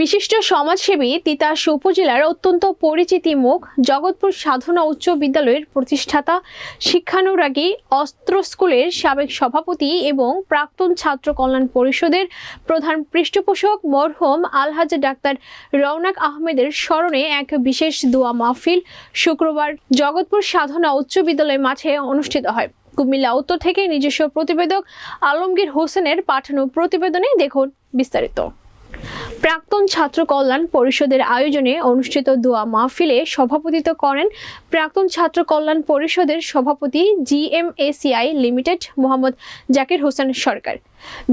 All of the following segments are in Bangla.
বিশিষ্ট সমাজসেবী তিতাস উপজেলার অত্যন্ত পরিচিতি মুখ জগৎপুর সাধনা উচ্চ বিদ্যালয়ের প্রতিষ্ঠাতা শিক্ষানুরাগী অস্ত্র স্কুলের সাবেক সভাপতি এবং প্রাক্তন ছাত্র কল্যাণ পরিষদের প্রধান পৃষ্ঠপোষক মরহুম আলহাজ ডাক্তার রওনাক আহমেদের স্মরণে এক বিশেষ দোয়া মাহফিল শুক্রবার জগৎপুর সাধনা উচ্চ বিদ্যালয় মাঠে অনুষ্ঠিত হয়। কুমিল্লা উত্তর থেকে নিজস্ব প্রতিবেদক আলমগীর হোসেনের পাঠানো প্রতিবেদনে দেখুন বিস্তারিত। প্রাক্তন ছাত্র কল্যাণ পরিষদের আয়োজনে অনুষ্ঠিত দোয়া মাহফিলে সভাপতিত্ব করেন প্রাক্তন ছাত্র কল্যাণ পরিষদের সভাপতি জিএমএসিআই লিমিটেড মোহাম্মদ জাকির হোসেন সরকার।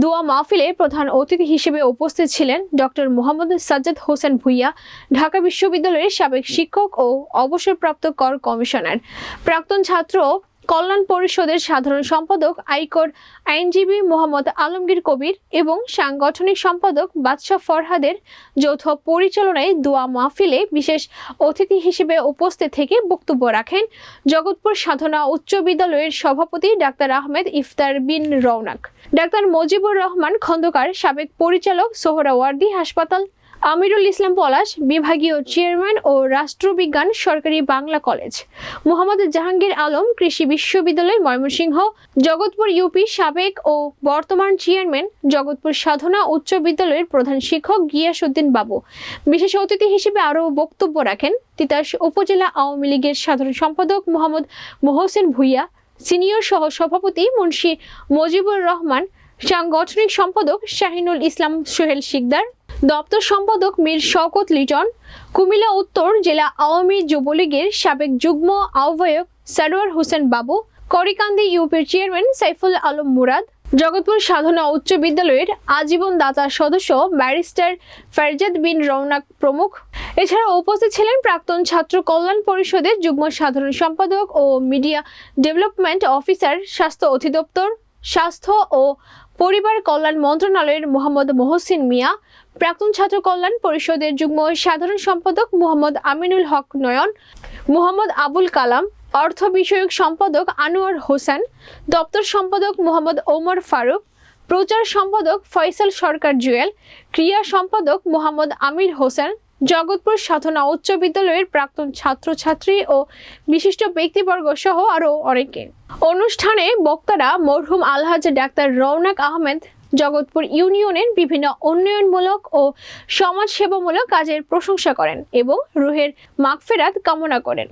দোয়া মাহফিলে প্রধান অতিথি হিসেবে উপস্থিত ছিলেন ডক্টর মোহাম্মদ সাজ্জাদ হোসেন ভুইয়া, ঢাকা বিশ্ববিদ্যালয়ের সাবেক শিক্ষক ও অবসরপ্রাপ্ত কর কমিশনার। প্রাক্তন ছাত্র কল্যাণ পরিষদের সাধারণ সম্পাদক, আইকর আইনজীবী মোহাম্মদ আলমগীর কবির এবং সাংগঠনিক সম্পাদক বাদশাহ ফরহাদের যৌথ পরিচালনায় দোয়া মাহফিলে বিশেষ অতিথি হিসেবে উপস্থিত থেকে বক্তব্য রাখেন জগৎপুর সাধনা উচ্চ বিদ্যালয়ের সভাপতি ডাক্তার আহমেদ ইফতার বিন রৌনাক ডাক্তার মজিবুর রহমান খন্দকার সাবেক পরিচালক সোহরাওয়ার্দী হাসপাতাল আমিরুল ইসলাম পলাশ, বিভাগীয় চেয়ারম্যান ও রাষ্ট্রবিজ্ঞান, সরকারি বাংলা কলেজ। মোহাম্মদ জাহাঙ্গীর আলম, কৃষি বিশ্ববিদ্যালয়, ময়মনসিংহ। জগৎপুর ইউপি সাবেক ও বর্তমান চেয়ারম্যান, জগৎপুর সাধনা উচ্চ বিদ্যালয়ের প্রধান শিক্ষক গিয়াসউদ্দিন বাবু। বিশেষ অতিথি হিসেবে আরও বক্তব্য রাখেন তিতাস উপজেলা আওয়ামী লীগের সাধারণ সম্পাদক মোহাম্মদ মোহসেন ভুইয়া, সিনিয়র সহ সভাপতি মুন্সি মজিবুর রহমান, সাংগঠনিক সম্পাদক শাহিনুল ইসলাম সোহেল শিকদার দপ্তর সম্পাদক মীর শওকত লিটন, কুমিল্লা উত্তর জেলা আওয়ামী যুবলীগের সাবেক যুগ্ম আহ্বায়ক সারোয়ার হোসেন বাবু, করিকান্দি ইউপির চেয়ারম্যান সাইফুল আলম মুরাদ, জগৎপুর সাধনা উচ্চ বিদ্যালয়ের আজীবন দাতা সদস্য ব্যারিস্টার ফারজাদ বিন রৌনাক প্রমুখ। এছাড়া উপস্থিত ছিলেন প্রাক্তন ছাত্র কল্যাণ পরিষদের যুগ্ম সাধারণ সম্পাদক ও মিডিয়া ডেভেলপমেন্ট অফিসার, স্বাস্থ্য অধিদপ্তর, স্বাস্থ্য ও পরিবার কল্যাণ মন্ত্রণালয়ের মোহাম্মদ মহসিন মিয়া, প্রাক্তন ছাত্র কল্যাণ পরিষদের যুগ্ম সাধারণ সম্পাদক মোহাম্মদ আমিনুল হক নয়ন, মোহাম্মদ আবুল কালাম, অর্থ বিষয়ক সম্পাদক আনোয়ার হোসেন, দপ্তর সম্পাদক মোহাম্মদ ওমর ফারুক, প্রচার সম্পাদক ফয়সাল সরকার জুয়েল, ক্রিয়া সম্পাদক মোহাম্মদ আমির হোসেন জগৎপুর সাধনা উচ্চ বিদ্যালয়ের প্রাক্তন ছাত্রছাত্রী ও বিশিষ্ট ব্যক্তিবর্গ সহ আরও অনেকে। অনুষ্ঠানে বক্তারা মরহুম আলহাজ ডাক্তার রৌনাক আহমেদ, জগৎপুর ইউনিয়নের বিভিন্ন উন্নয়নমূলক ও সমাজসেবামূলক কাজের প্রশংসা করেন এবং রুহের মাগফেরাত কামনা করেন।